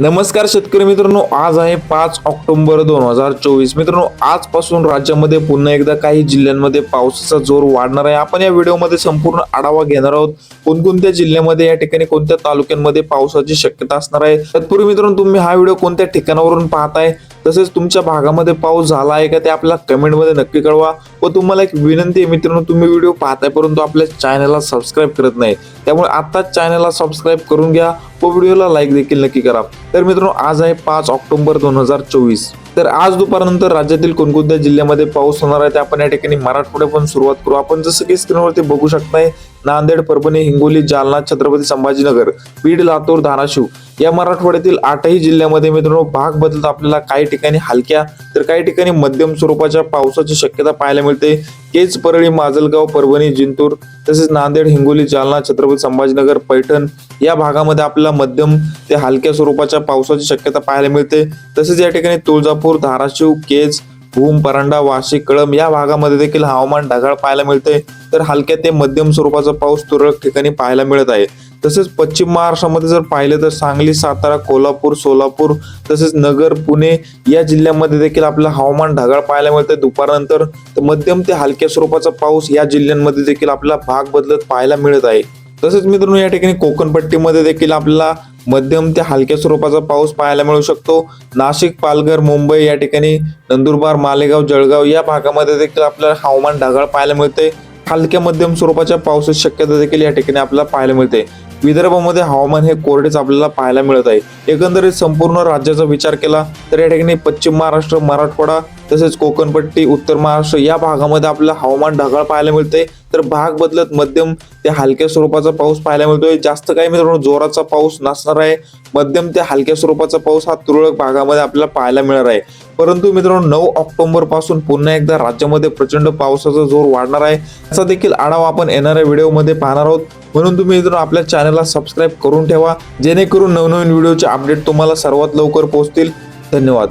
नमस्कार शेतकरी मित्रांनो आज आहे पाच ऑक्टोबर दोन हजार चोवीस. मित्रांनो आजपासून राज्यामध्ये पुन्हा एकदा काही जिल्ह्यांमध्ये पावसाचा जोर वाढणार आहे. आपण या व्हिडिओमध्ये संपूर्ण आढावा घेणार आहोत. कोणकोणत्या जिल्ह्यामध्ये या ठिकाणी कोणत्या तालुक्यांमध्ये पावसाची शक्यता असणार आहे? तत्पूर्वी मित्रांनो तुम्ही हा व्हिडिओ कोणत्या ठिकाणावरून पाहताय? तसेच तुमच्या भागामध्ये पाऊस झाला आहे का ते आपल्या कमेंटमध्ये नक्की कळवा. व तुम्हाला एक विनंती आहे मित्रांनो तुम्ही व्हिडिओ पाहताय परंतु आपल्या चॅनलला सबस्क्राईब करत नाही. त्यामुळे आत्ताच चॅनलला सबस्क्राईब करून घ्या व व्हिडिओला लाईक देखील नक्की करा. तर मित्रांनो आज आहे पाच ऑक्टोबर दोन हजार चोवीस. तर आज दुपारनंतर राज्यातील कोणकोणत्या जिल्ह्यामध्ये पाऊस होणार आहे ते आपण या ठिकाणी मराठवाड्यापासून सुरुवात करू. आपण जसं की स्क्रीनवरती बघू शकताय नांदेड परभणी हिंगोली जालना छत्रपती संभाजीनगर बीड लातूर धाराशिव. या मराठवाड्यातील आठही जिल्ह्यामध्ये मित्रांनो भाग बदलत आपल्याला काही ठिकाणी हलक्या तर काही ठिकाणी मध्यम स्वरूपाच्या पावसाची शक्यता पाहायला मिळते. केज परळी माजलगाव परभणी जिंतूर तसेच नांदेड हिंगोली जालना छत्रपती संभाजीनगर पैठण या भागामध्ये आपल्याला मध्यम ते हलक्या स्वरूपाच्या पावसाची शक्यता पाहायला मिळते. तसेच या ठिकाणी तुळजापूर धाराशिव केज भूम परांडा वाशिक कळम या भागामध्ये देखील हवामान ढगाळ पाहायला मिळते. तर हलक्या ते मध्यम स्वरूपाचा पाऊस तुरळक ठिकाणी पाहायला मिळत आहे. तसेच पश्चिम महाराष्ट्रामध्ये जर पाहिलं तर सांगली सातारा कोल्हापूर सोलापूर तसेच नगर पुणे या जिल्ह्यामध्ये देखील आपल्याला हवामान ढगाळ पाहायला मिळते दुपारनंतर तर मध्यम ते हलक्या स्वरूपाचा पाऊस या जिल्ह्यांमध्ये देखील आपल्याला भाग बदलत पाहायला मिळत आहे. तसेच मित्रांनो या ठिकाणी कोकणपट्टीमध्ये देखील आपल्याला मध्यम ते हलक्या स्वरूपाचा पाऊस पाहायला मिळू शकतो. नाशिक पालघर मुंबई या ठिकाणी नंदुरबार मालेगाव जळगाव या भागामध्ये देखील आपल्याला हवामान ढगाळ पाहायला मिळते हलक्या मध्यम स्वरूपाच्या पावसाची शक्यता देखील या ठिकाणी आपल्याला पाहायला मिळते. विदर्भामध्ये हवामान हे कोरडेच आपल्याला पाहायला मिळत आहे. एकंदरीत संपूर्ण राज्याचा विचार केला तर या ठिकाणी पश्चिम महाराष्ट्र मराठवाडा तसेच कोकणपट्टी उत्तर महाराष्ट्र या भागामध्ये आपल्याला हवामान ढगाळ पाहायला मिळते तर भाग बदलत मध्यम ते हलक्या स्वरूपाचा पाऊस पाहायला मिळतोय. जास्त काही मित्रांनो जोराचा पाऊस नसणार आहे. मध्यम ते हलक्या स्वरूपाचा पाऊस हा तुरळक भागामध्ये आपल्याला पाहायला मिळणार आहे. परंतु मित्रांनो नऊ ऑक्टोबरपासून पुन्हा एकदा राज्यामध्ये प्रचंड पावसाचा जोर वाढणार आहे. याचा देखील आढावा आपण येणाऱ्या व्हिडिओमध्ये पाहणार आहोत. म्हणून तुम्ही इथून आपल्या चॅनलला सबस्क्राईब करून ठेवा. जेणेकरून नवनवीन व्हिडिओचे अपडेट तुम्हाला सर्वात लवकर पोहोचतील. धन्यवाद.